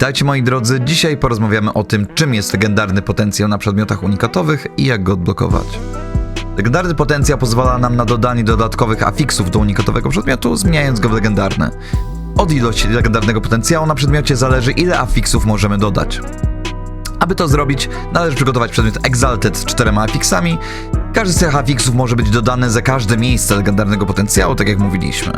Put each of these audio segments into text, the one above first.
Witajcie moi drodzy, dzisiaj porozmawiamy o tym, czym jest legendarny potencjał na przedmiotach unikatowych i jak go odblokować. Legendarny potencjał pozwala nam na dodanie dodatkowych afiksów do unikatowego przedmiotu, zmieniając go w legendarny. Od ilości legendarnego potencjału na przedmiocie zależy, ile afiksów możemy dodać. Aby to zrobić, należy przygotować przedmiot Exalted z czterema afiksami. Każdy z tych może być dodany za każde miejsce legendarnego potencjału, tak jak mówiliśmy.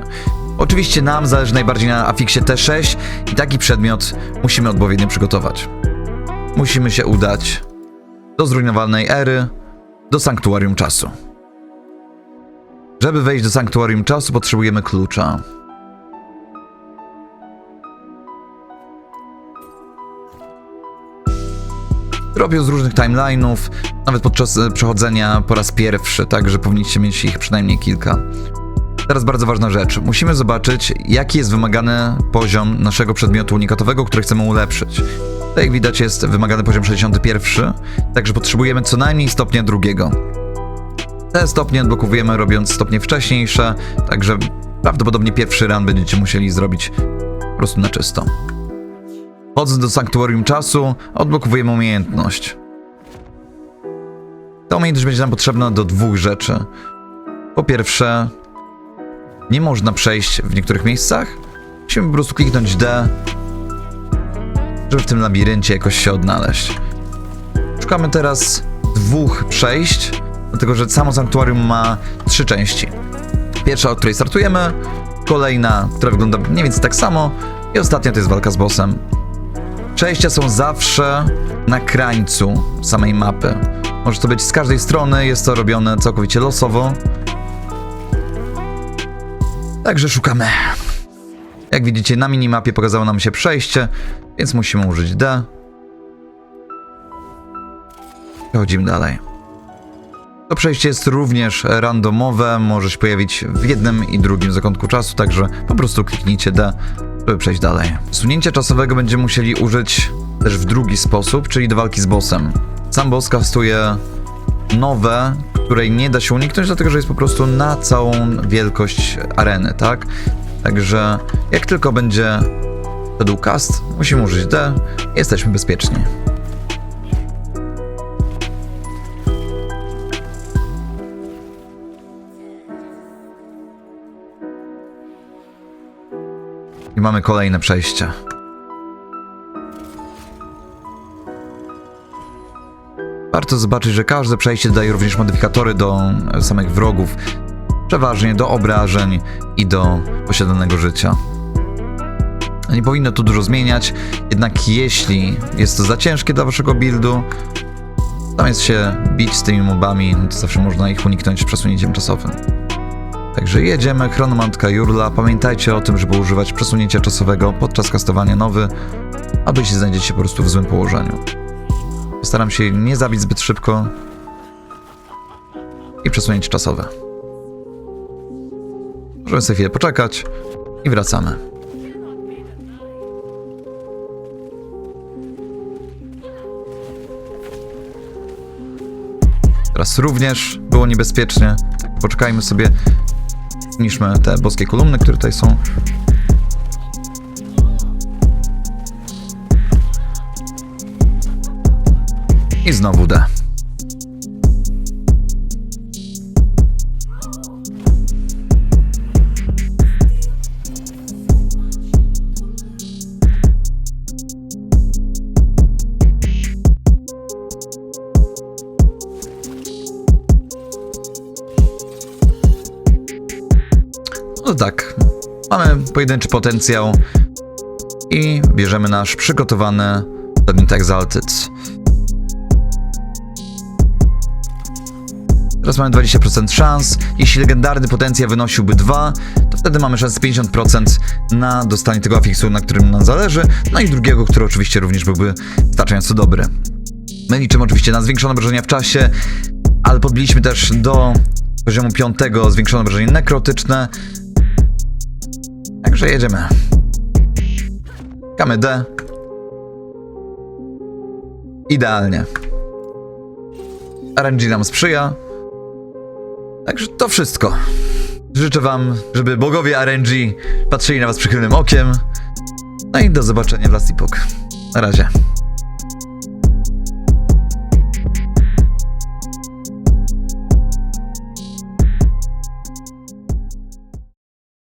Oczywiście nam zależy najbardziej na afiksie T6 i taki przedmiot musimy odpowiednio przygotować. Musimy się udać do zrujnowanej ery, do Sanktuarium Czasu. Żeby wejść do Sanktuarium Czasu potrzebujemy klucza. Robią z różnych timeline'ów, nawet podczas e, przechodzenia po raz pierwszy, także powinniście mieć ich przynajmniej kilka. Teraz bardzo ważna rzecz. Musimy zobaczyć, jaki jest wymagany poziom naszego przedmiotu unikatowego, który chcemy ulepszyć. Tak jak widać jest wymagany poziom 61, także potrzebujemy co najmniej stopnia drugiego. Te stopnie odblokowujemy robiąc stopnie wcześniejsze, także prawdopodobnie pierwszy run będziecie musieli zrobić po prostu na czysto. Wchodząc do sanktuarium czasu, odblokowujemy umiejętność. Ta umiejętność będzie nam potrzebna do dwóch rzeczy. Po pierwsze, nie można przejść w niektórych miejscach. Musimy po prostu kliknąć D, żeby w tym labiryncie jakoś się odnaleźć. Szukamy teraz dwóch przejść, dlatego że samo sanktuarium ma trzy części. Pierwsza, od której startujemy, kolejna, która wygląda mniej więcej tak samo i ostatnia to jest walka z bossem. Przejścia są zawsze na krańcu samej mapy. Może to być z każdej strony, jest to robione całkowicie losowo. Także szukamy. Jak widzicie, na minimapie pokazało nam się przejście, więc musimy użyć D. Przechodzimy dalej. To przejście jest również randomowe, może się pojawić w jednym i drugim zakątku czasu, także po prostu kliknijcie D, żeby przejść dalej. Sunięcia czasowego będziemy musieli użyć też w drugi sposób, czyli do walki z bossem. Sam boss kastuje nowe, której nie da się uniknąć, dlatego że jest po prostu na całą wielkość areny, tak? Także jak tylko będzie szedł cast, musimy użyć D jesteśmy bezpieczni. I mamy kolejne przejście. Warto zobaczyć, że każde przejście daje również modyfikatory do samych wrogów, przeważnie do obrażeń i do posiadanego życia. Nie powinno tu dużo zmieniać, jednak jeśli jest to za ciężkie dla waszego buildu, zamiast się bić z tymi mobami, to zawsze można ich uniknąć przesunięciem czasowym. Także jedziemy, chronomantka Jurla. Pamiętajcie o tym, żeby używać przesunięcia czasowego podczas kastowania nowy, aby się znajdziecie po prostu w złym położeniu. Postaram się nie zabić zbyt szybko i przesunięcie czasowe. Możemy sobie chwilę poczekać i wracamy. Teraz również było niebezpiecznie. Poczekajmy sobie. Zniszmy te boskie kolumny, które tutaj są. I znowu D. No tak, mamy pojedynczy potencjał i bierzemy nasz przygotowany przedmiot Exalted. Teraz mamy 20% szans. Jeśli legendarny potencjał wynosiłby 2, to wtedy mamy szansę 50% na dostanie tego afiksu, na którym nam zależy, no i drugiego, który oczywiście również byłby wystarczająco dobry. My liczymy oczywiście na zwiększone obrażenia w czasie, ale podbiliśmy też do poziomu 5 zwiększone obrażenie nekrotyczne. Także jedziemy. Kamy D. Idealnie. RNG nam sprzyja. Także to wszystko. Życzę wam, żeby bogowie RNG patrzyli na was przychylnym okiem. No i do zobaczenia w Last Epoch. Na razie.